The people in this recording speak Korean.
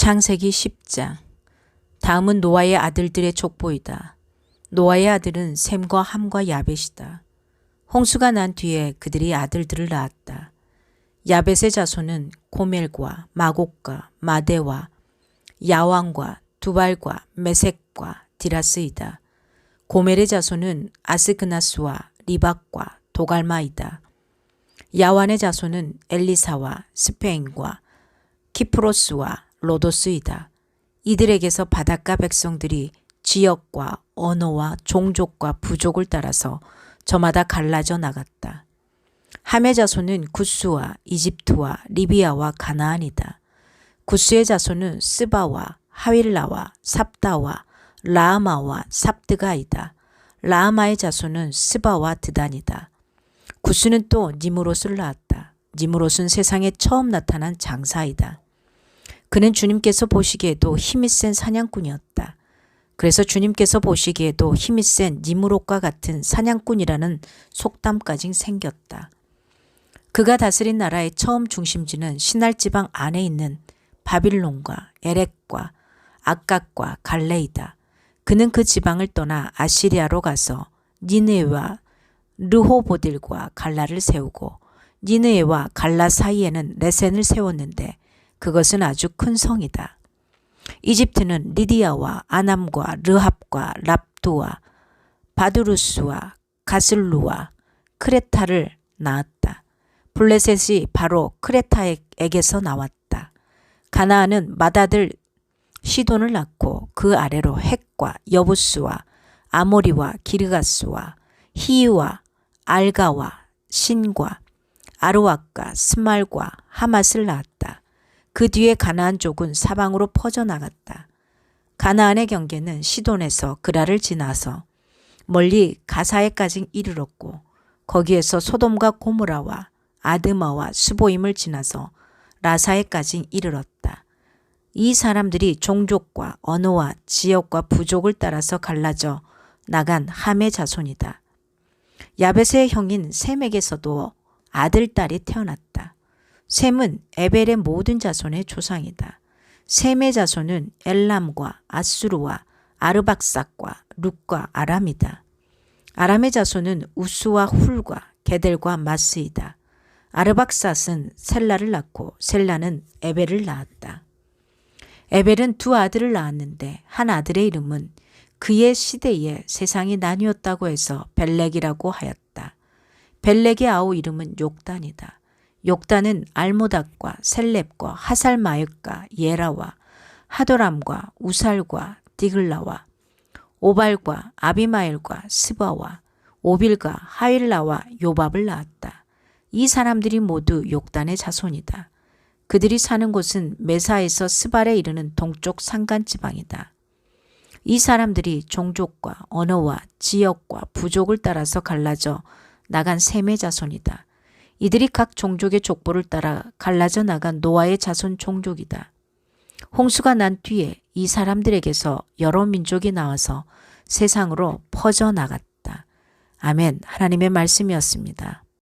창세기 10장 다음은 노아의 아들들의 족보이다. 노아의 아들은 셈과 함과 야벳이다. 홍수가 난 뒤에 그들이 아들들을 낳았다. 야벳의 자손은 고멜과 마곡과 마대와 야왕과 두발과 메색과 디라스이다. 고멜의 자손은 아스그나스와 리박과 도갈마이다. 야완의 자손은 엘리사와 스페인과 키프로스와 로도스이다. 이들에게서 바닷가 백성들이 지역과 언어와 종족과 부족을 따라서 저마다 갈라져 나갔다. 함의 자손은 구스와 이집트와 리비아와 가나안이다. 구스의 자손은 스바와 하윌라와 삽다와 라아마와 삽드가이다. 라아마의 자손은 스바와 드단이다. 구스는 또 니무롯을 낳았다. 니무롯은 세상에 처음 나타난 장사이다. 그는 주님께서 보시기에도 힘이 센 사냥꾼이었다. 그래서 주님께서 보시기에도 힘이 센 니무롯과 같은 사냥꾼이라는 속담까지 생겼다. 그가 다스린 나라의 처음 중심지는 신할 지방 안에 있는 바빌론과 에렉과 아깝과 갈레이다. 그는 그 지방을 떠나 아시리아로 가서 니느웨와 르호보딜과 갈라를 세우고 니느웨와 갈라 사이에는 레센을 세웠는데 그것은 아주 큰 성이다. 이집트는 리디아와 아남과 르합과 랍두와 바두루스와 가슬루와 크레타를 낳았다. 블레셋이 바로 크레타에게서 나왔다. 가나안은 맏아들 시돈을 낳고 그 아래로 헷과 여부스와 아모리와 기르가스와 히유와 알가와 신과 아르왁과 스말과 하맛을 낳았다. 그 뒤에 가나안 쪽은 사방으로 퍼져나갔다. 가나안의 경계는 시돈에서 그라를 지나서 멀리 가사에까지 이르렀고 거기에서 소돔과 고무라와 아드마와 수보임을 지나서 라사에까지 이르렀다. 이 사람들이 종족과 언어와 지역과 부족을 따라서 갈라져 나간 함의 자손이다. 야벳의 형인 셈에게서도 아들, 딸이 태어났다. 셈은 에벨의 모든 자손의 조상이다. 셈의 자손은 엘람과 아수르와 아르박삭과 룩과 아람이다. 아람의 자손은 우스와 훌과 게델과 마스이다. 아르박삿은 셀라를 낳고 셀라는 에벨을 낳았다. 에벨은 두 아들을 낳았는데 한 아들의 이름은 그의 시대에 세상이 나뉘었다고 해서 벨렉이라고 하였다. 벨렉의 아우 이름은 욕단이다. 욕단은 알모닥과 셀렙과 하살마역과 예라와 하도람과 우살과 디글라와 오발과 아비마엘과 스바와 오빌과 하일라와 요밥을 낳았다. 이 사람들이 모두 욕단의 자손이다. 그들이 사는 곳은 메사에서 스발에 이르는 동쪽 산간 지방이다. 이 사람들이 종족과 언어와 지역과 부족을 따라서 갈라져 나간 셈의 자손이다. 이들이 각 종족의 족보를 따라 갈라져 나간 노아의 자손 종족이다. 홍수가 난 뒤에 이 사람들에게서 여러 민족이 나와서 세상으로 퍼져 나갔다. 아멘. 하나님의 말씀이었습니다.